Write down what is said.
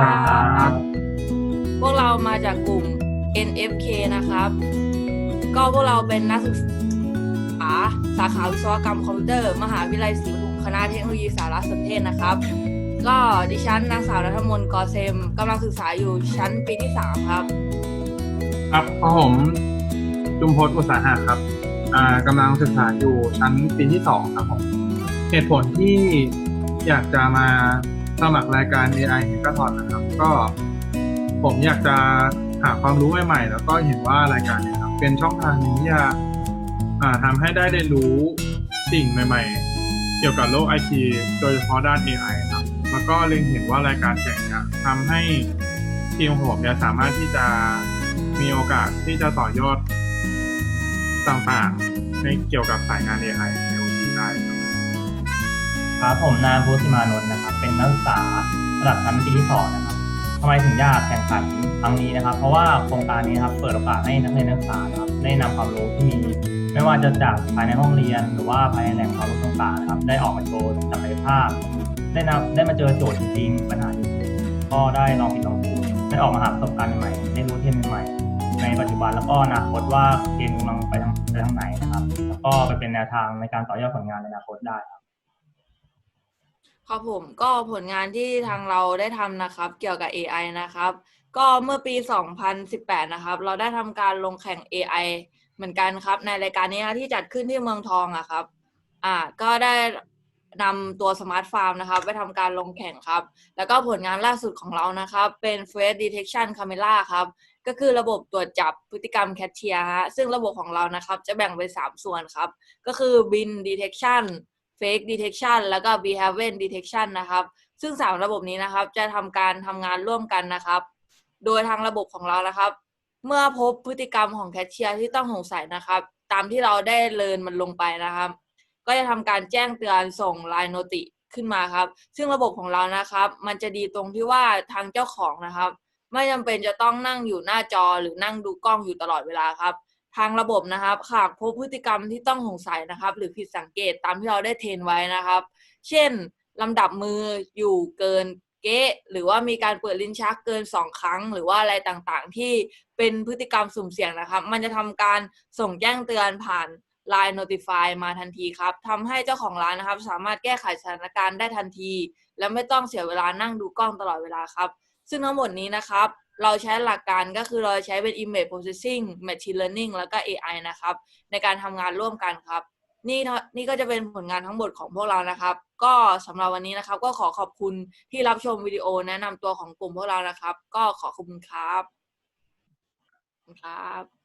สวัสดีครับพวกเรามาจากกลุ่ม NFK นะครับ ก็พวกเราเป็นนักศึกษาสาขาวิศวกรรมคอมพิวเตอร์ มหาวิทยาลัยศรีปทุมคณะเทคโนโลยีสารสนเทศนะครับ ก็ดิฉันนางสาวนัทมนต์กอเซมกำลังศึกษาอยู่ชั้นปีที่ 3 ครับ ครับผมจุมพจน์อุตสาหะครับอ่ากำลังศึกษาอยู่ชั้นปีที่สองครับผมเหตุผลที่อยากจะมา สมัครรายการ AI Hackathon นะครับ ก็ผมอยากจะหาความรู้ใหม่ๆ แล้วก็เห็นว่ารายการเนี้ครับเป็นช่องทางหนึงที่จะทำให้ได้เรียนรู้สิ่งใหม่ ๆ เกี่ยวกับโลกไอทีโดยเฉพาะด้าน AI ครับ แล้วก็เล็งเห็นว่ารายการแข่งนี่ยทำให้ทีมผมเนี่ยสามารถที่จะมีโอกาสที่จะต่อยอดต่างๆในเกี่ยวกับสายงาน AI ใน OT ได้ครับ ครับผมนายพุทธิมานนท์นะครับ เป็นนักศึกษาระดับชั้นปีที่สองนะครับทำไมถึงอยากแข่งขันครั้งนี้นะครับ เพราะว่าโครงการนี้ครับเปิดโอกาสให้นักเรียนนักศึกษาครับได้นำความรู้ที่มี ไม่ว่าจะจากภายในห้องเรียน หรือว่าภายในแหล่งความรู้ต่างๆนะครับ ได้ออกมาโชว์ศักยภาพ ได้นำได้มาเจอโจทย์จริงปัญหาจริงก็ได้ลองผิดลองถูกได้ออกมาหาประสบการณ์ใหม่ได้รู้เทรนด์ใหม่ในปัจจุบันแล้วก็อนาคตว่าเกมกำลังไปทางไปทางไหนนะครับ แล้วก็ไปเป็นแนวทางในการต่อยอดผลงานในอนาคตได้ครับ ครับผมก็ผลงานที่ทางเราได้ทำนะครับ เกี่ยวกับ AI นะครับ ก็เมื่อปี 2018 นะครับ เราได้ทำการลงแข่ง AI เหมือนกันครับ ในรายการนี้นะที่จัดขึ้นที่เมืองทองอะครับ อ่าก็ได้นำตัวสมาร์ทฟาร์มนะครับ ไปทำการลงแข่งครับ แล้วก็ผลงานล่าสุดของเรานะครับ เป็น Face Detection Camera ครับ ก็คือระบบตรวจจับพฤติกรรมแคชเชียร์ฮะซึ่งระบบของเรานะครับ จะแบ่งเป็น3ส่วนครับ ก็คือ Bin Detection Fake Detection แล้วก็ Behavior Detection นะครับ ซึ่งสามระบบนี้นะครับ จะทำการทำงานร่วมกันนะครับ โดยทางระบบของเรานะครับ เมื่อพบพฤติกรรมของแคชเชียร์ที่ต้องสงสัยนะครับ ตามที่เราได้เลินมันลงไปนะครับ ก็จะทำการแจ้งเตือนส่งไลน์โนติขึ้นมาครับ ซึ่งระบบของเรานะครับ มันจะดีตรงที่ว่าทางเจ้าของนะครับ ไม่จำเป็นจะต้องนั่งอยู่หน้าจอหรือนั่งดูกล้องอยู่ตลอดเวลาครับ ทางระบบนะครับหากพบพฤติกรรมที่ต้องสงสัยนะครับ หรือผิดสังเกตตามที่เราได้เทรนไว้นะครับ เช่นลำดับมืออยู่เกินเก๊ะหรือว่ามีการเปิดลิ้นชักเกินสองครั้ง หรือว่าอะไรต่างๆ ที่เป็นพฤติกรรมสุ่มเสี่ยงนะครับ มันจะทำการส่งแจ้งเตือนผ่าน Line Notify มาทันทีครับทำให้เจ้าของร้านนะครับ สามารถแก้ไขสถานการณ์ได้ทันที และไม่ต้องเสียเวลานั่งดูกล้องตลอดเวลาครับ ซึ่งทั้งหมดนี้นะครับ เราใช้หลักการก็คือเราใช้เป็น image processing machine learning แล้วก็ AI นะครับ ในการทำงานร่วมกันครับนี่นี่ก็จะเป็นผลงานทั้งหมดของพวกเรานะครับ ก็สำหรับวันนี้นะครับ ก็ขอขอบคุณที่รับชมวิดีโอแนะนำตัวของกลุ่มพวกเรานะครับ ก็ขอขอบคุณครับขอบคุณครับ